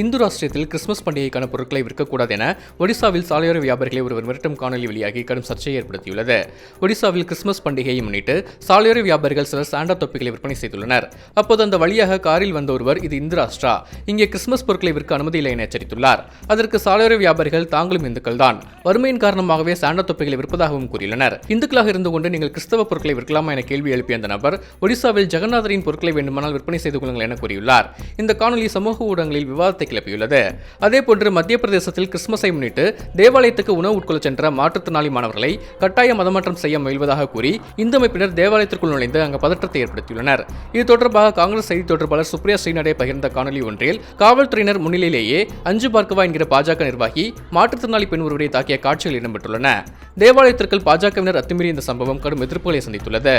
Hindu ராஷ்டிரத்தில் Christmas பண்டிகைக்கான பொருட்களை விற்கக்கூடாது என ஒடிசாவில் சாலையோர வியாபாரிகளை ஒருவர் மிரட்டும் காணொலி வெளியாகி கடும் சர்ச்சையை ஏற்படுத்தியுள்ளது. ஒடிசாவில் கிறிஸ்துமஸ் பண்டிகையை முன்னிட்டு சாலையோர வியாபாரிகள் சிலர் சாண்டா தொப்பிகளை விற்பனை செய்துள்ளனர். அப்போது அந்த வழியாக காரில் வந்த ஒருவர் இது இந்து ராஷ்டிரா இங்கே கிறிஸ்துமஸ் பொருட்களை விற்க அனுமதி இல்லை என எச்சரித்துள்ளார். அதற்கு சாலையோர வியாபாரிகள் தாங்களும் இந்துக்கள் தான் வறுமையின் காரணமாகவே சாண்டா தொப்பிகளை விற்பதாகவும் கூறியுள்ளனர். இந்துக்களாக இருந்து கொண்டு நீங்கள் கிறிஸ்தவ பொருட்களை விற்கலாமா என கேள்வி எழுப்பிய அந்த நபர் ஒடிசாவில் ஜெகநாதரின் பொருட்களை வேண்டுமானால் விற்பனை செய்து கொள்ளுங்கள் என கூறியுள்ளார். இந்த காணொலி சமூக ஊடகங்களில் விவாதத்தை கிளப்பியுள்ளது. அதேபோன்று மத்திய பிரதேசத்தில் கிறிஸ்துமஸை முன்னிட்டு தேவாலயத்துக்கு உணவு உட்கொள்ள சென்ற மாற்றுத்திறனாளி மாணவர்களை கட்டாய மதமாற்றம் செய்ய முயல்வதாக கூறி இந்து அமைப்பினர் தேவாலயத்திற்குள் நுழைந்து அங்கு பதற்றத்தை ஏற்படுத்தியுள்ளனர். இது தொடர்பாக காங்கிரஸ் செய்தி தொடர்பாளர் சுப்ரியா ஸ்ரீநடே பகிர்ந்த காணொலி ஒன்றில் காவல்துறையினர் முன்னிலையிலேயே அஞ்சு பார்க்கவா என்கிற பாஜக நிர்வாகி மாற்றுத்திறனாளி பெண் ஒருவரை தாக்கிய காட்சிகள் இடம்பெற்றுள்ளன. தேவாலயத்திற்குள் பாஜகவினர் அத்துமீறி இந்த சம்பவம் கடும் எதிர்ப்புகளை சந்தித்துள்ளது.